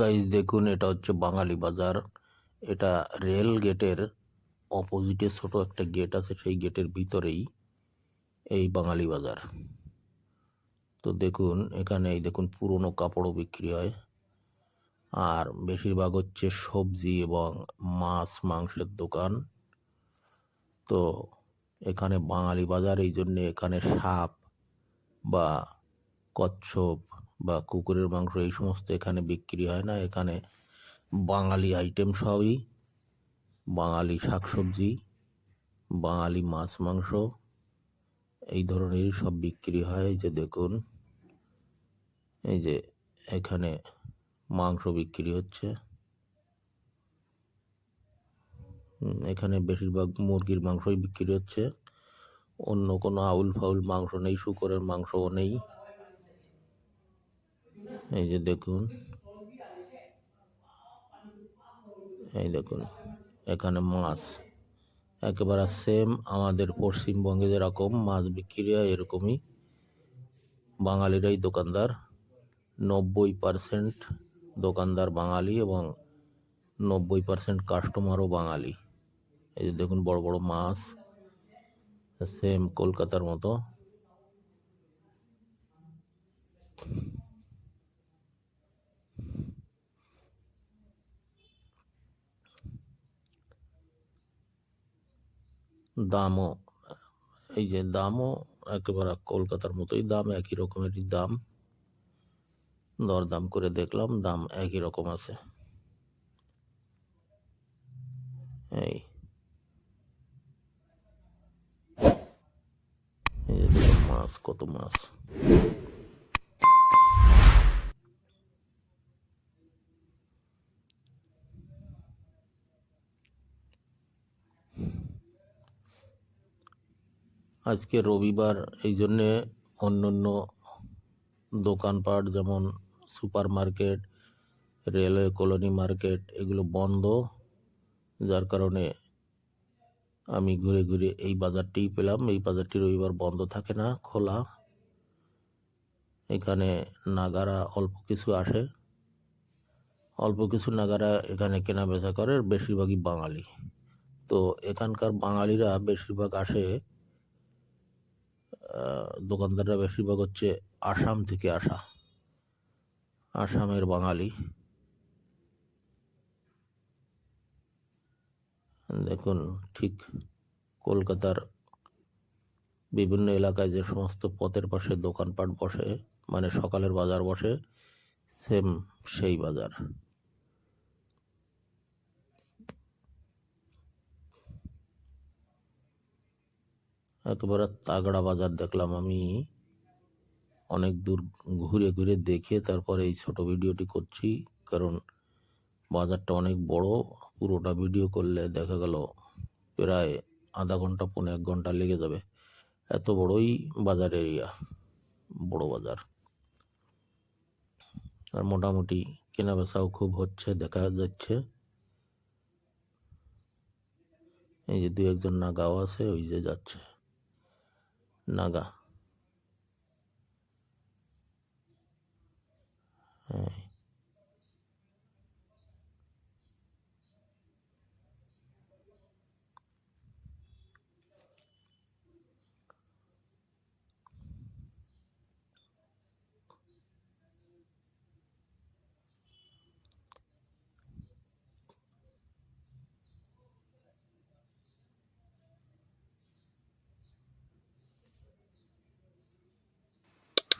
Guys দেখুন, এটা হচ্ছে বাঙালি বাজার। এটা রেল গেটের অপোজিটে ছোট একটা গেট আছে, সেই গেটের ভিতরেই এই বাঙালি বাজার। তো দেখুন, এখানে এই দেখুন, পুরনো কাপড়ও বিক্রি হয়। আর বেশিরভাগ হচ্ছে সবজি এবং মাছ, মাংসের দোকান। তো এখানে বাঙালি বাজার, এই জন্যে এখানে সাপ বা কচ্ছপ বা কুকুরের মাংস এই সমস্ত এখানে বিক্রি হয় না। এখানে বাঙালি আইটেম সবই। বাঙালি শাকসবজি, বাঙালি মাছ মাংস, এই ধরনেরই সব বিক্রি হয়। এই যে দেখুন, এই যে এখানে মাংস বিক্রি হচ্ছে। এখানে বেশিরভাগ মুরগির মাংসই বিক্রি হচ্ছে। অন্য কোনো আউল ফাউল মাংস নেই, শুকরের মাংসও নেই। এই যে দেখুন। এই দেখুন, এখানে মাছ। একেবারে সেম আমাদের পশ্চিমবঙ্গে যেরকম মাছ বিক্রি হয়, এরকমই বাঙালিরাই দোকানদার। নব্বই পারসেন্ট দোকানদার বাঙালি এবং নব্বই পারসেন্ট কাস্টমারও বাঙালি। এই যে দেখুন, বড় বড় মাছ সেম কলকাতার মতো। দামও, এই যে দামও একেবারে কলকাতার মতোই, দাম একই রকমেরই দাম। দরদাম করে দেখলাম, দাম একই রকম আছে। এই। মাছ, কত মাছ। আজকে রবিবার, এই জন্যে অন্য অন্য দোকানপাট যেমন super market railway colony market, এগুলো বন্ধ। যার কারণে আমি ঘুরে ঘুরে এই বাজারটিই পেলাম। এই বাজারটি রবিবার বন্ধ থাকে না, খোলা। এখানে নাগারা অল্প কিছু আসে। অল্প কিছু নাগারা এখানে কেনা বেচা করে বেশিরভাগই বাঙালি। তো এখানকার বাঙালিরা বেশিরভাগ আসে দোকানদাররা বেশিরভাগ হচ্ছে আসাম থেকে আসা। আসামের বাঙালি। দেখুন, ঠিক কলকাতার বিভিন্ন এলাকায় যে সমস্ত পথের পাশে দোকানপাট বসে মানে সকালের বাজার বসে সেম সেই বাজার। একেবারে তাগড়া বাজার দেখলাম আমি। অনেক দূর ঘুরে ঘুরে দেখে তারপরে এই ছোট ভিডিওটি করছি, কারণ বাজারটা অনেক বড়, পুরোটা ভিডিও করলে দেখা গেল প্রায় আধা ঘণ্টা, পৌনে এক ঘণ্টা লেগে যাবে। এত বড়ই বাজার এরিয়া, বড় বাজার। আর মোটামুটি কেনা বেচাও খুব হচ্ছে, দেখা যাচ্ছে। এই যে দু একজন না নাগাও আছে, ওই যে যাচ্ছে। নাগা। হ্যাঁ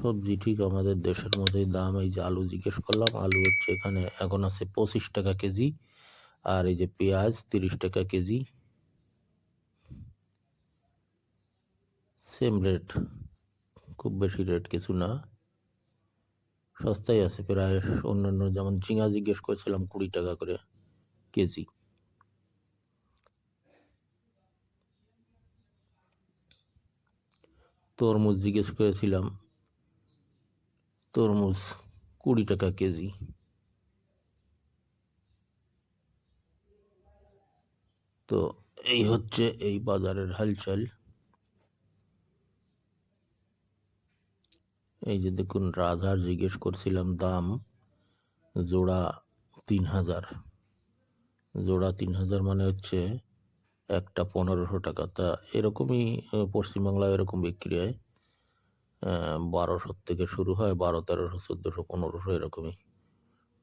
সবজি ঠিক আমাদের দেশের মতোই দাম। এই যে আলু জিজ্ঞেস করলাম, আলু হচ্ছে এখানে এখন আছে পঁচিশ টাকা কেজি আর এই যে পেঁয়াজ তিরিশ টাকা কেজি। সেম রেট, খুব বেশি রেট কিছু না। সস্তায় আছে প্রায় অন্যান্য, যেমন ঝিঙা জিজ্ঞেস করেছিলাম কুড়ি টাকা করে কেজি। তরমুজ জিজ্ঞেস করেছিলাম তরমুজ কুড়ি টাকা কেজি। তো এই হচ্ছে এই বাজারের হালচাল। এই যে দেখুন রাজার জিজ্ঞেস করছিলাম দাম, জোড়া তিন হাজার। জোড়া তিন হাজার মানে হচ্ছে একটা পনেরোশো টাকা। তা এরকমই, পশ্চিমবাংলায় এরকম বিক্রি হয়। বারোশো থেকে শুরু হয়, বারো, তেরোশো, চোদ্দোশো, পনেরোশো এরকমই।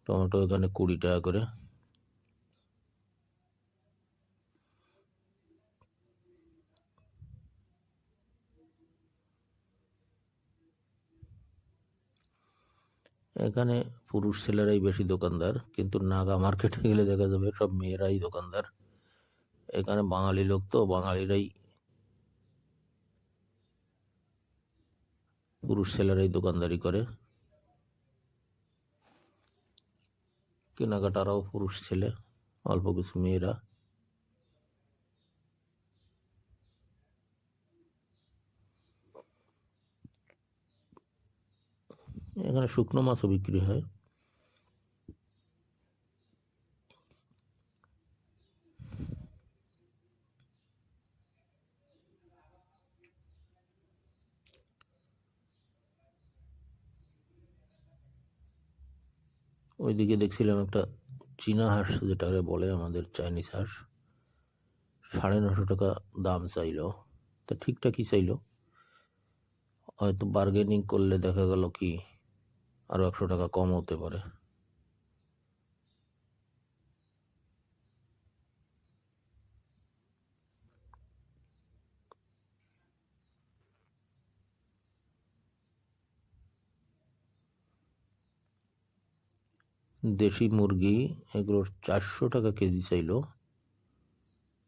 টমেটো এখানে কুড়ি টাকা করে। এখানে পুরুষ ছেলেরাই বেশি দোকানদার, কিন্তু নাগা মার্কেটে গেলে দেখা যাবে সব মেয়েরাই দোকানদার। এখানে বাঙালি লোক তো, বাঙালিরাই পুরুষ ছেলেরাই দোকানদারি করে। কেনাকাটারাও পুরুষ ছেলে, অল্প কিছু মেয়েরা। এখানে শুকনো মাছও বিক্রি হয়। ওইদিকে দেখছিলাম একটা চীনা হাঁস যেটাকে বলে আমাদের চাইনিজ হাঁস। সাড়ে নশো টাকা দাম চাইল। তা ঠিকঠাকই চাইল। হয়তো বার্গেনিং করলে দেখা গেল কি আরও একশো টাকা কম হতে পারে। দেশি মুরগি এগুলো চারশো টাকা কেজি চাইলো।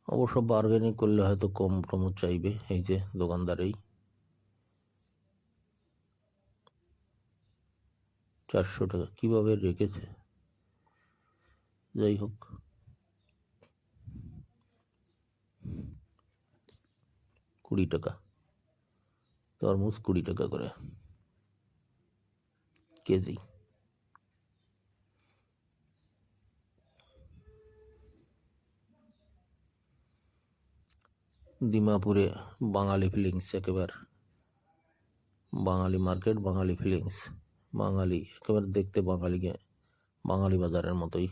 অবশ্য বার্গেনিং করলে হয়তো কম টম চাইবে এই যে দোকানদারেই। চারশো টাকা কীভাবে রেখেছে? যাই হোক। কুড়ি টাকা। তরমুজ কুড়ি টাকা করে। কেজি। দিমাপুরে বাঙালি ফিলিংস একেবারে। বাঙালি মার্কেট, বাঙালি ফিলিংস। বাঙালি, একেবারে দেখতে বাঙালিকে বাঙালি বাজারের মতোই।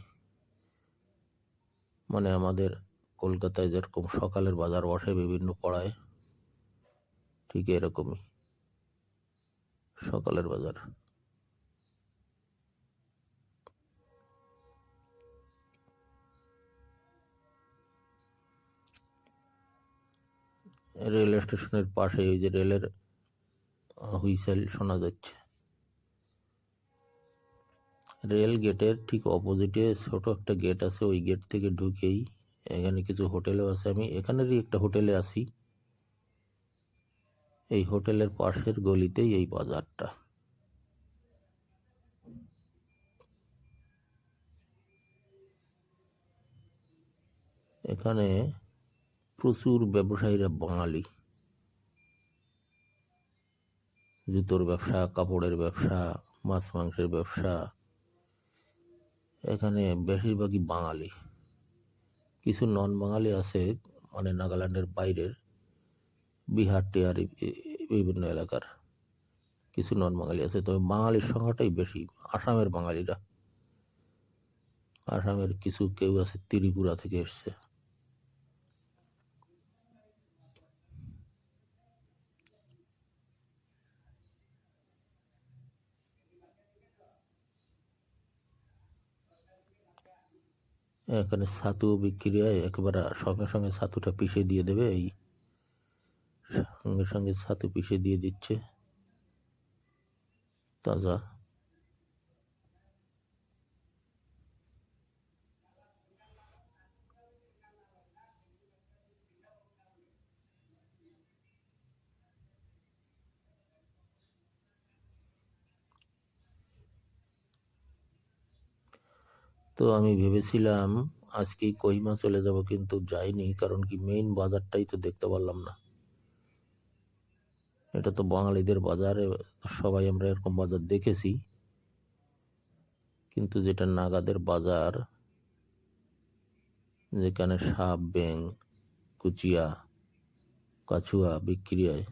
মানে আমাদের কলকাতায় যেরকম সকালের বাজার বসে বিভিন্ন পাড়ায় ঠিক এরকমই। সকালের বাজার। রেল স্টেশনের পাশে ওই যে রেলের হুইসেল শোনা যাচ্ছে। রেল গেটের ঠিক অপোজিটে ছোট একটা গেট আছে, ওই গেট থেকে ঢুকেই এখানে কিছু হোটেলও আছে। আমি এখানেরই একটা হোটেলে আছি। এই হোটেলের পাশের গলিতেই এই বাজারটা। এখানে প্রচুর ব্যবসায়ীরা বাঙালি। জুতোর ব্যবসা, কাপড়ের ব্যবসা, মাছ মাংসের ব্যবসা। এখানে বেশিরভাগই বাঙালি। কিছু নন বাঙালি আছে মানে নাগাল্যান্ডের বাইরের, বিহার, টিহার বিভিন্ন এলাকার। কিছু নন বাঙালি আছে, তবে বাঙালির সংখ্যাটাই বেশি, আসামের বাঙালিরা। আসামের কিছু কেউ আছে, ত্রিপুরা থেকে এসছে। এখানে ছাতু বিক্রি হয়, একবারে সঙ্গে সঙ্গে ছাতুটা পিষে দিয়ে দেবে, এই সঙ্গে সঙ্গে ছাতু পিষে দিয়ে দিচ্ছে। তাজা। তো আমি ভেবেছিলাম আজকেই কহিমা চলে যাব, কিন্তু যাইনি, কারণ কি মেইন বাজারটাই তো দেখতে পারলাম না। এটা তো বাঙালিদের বাজারে সবাই আমরা এরকম বাজার দেখেছি। কিন্তু যেটা নাগাদের বাজার, যেখানে সাপ ব্যাং কুচিয়া, কাছুয়া বিক্রি হয়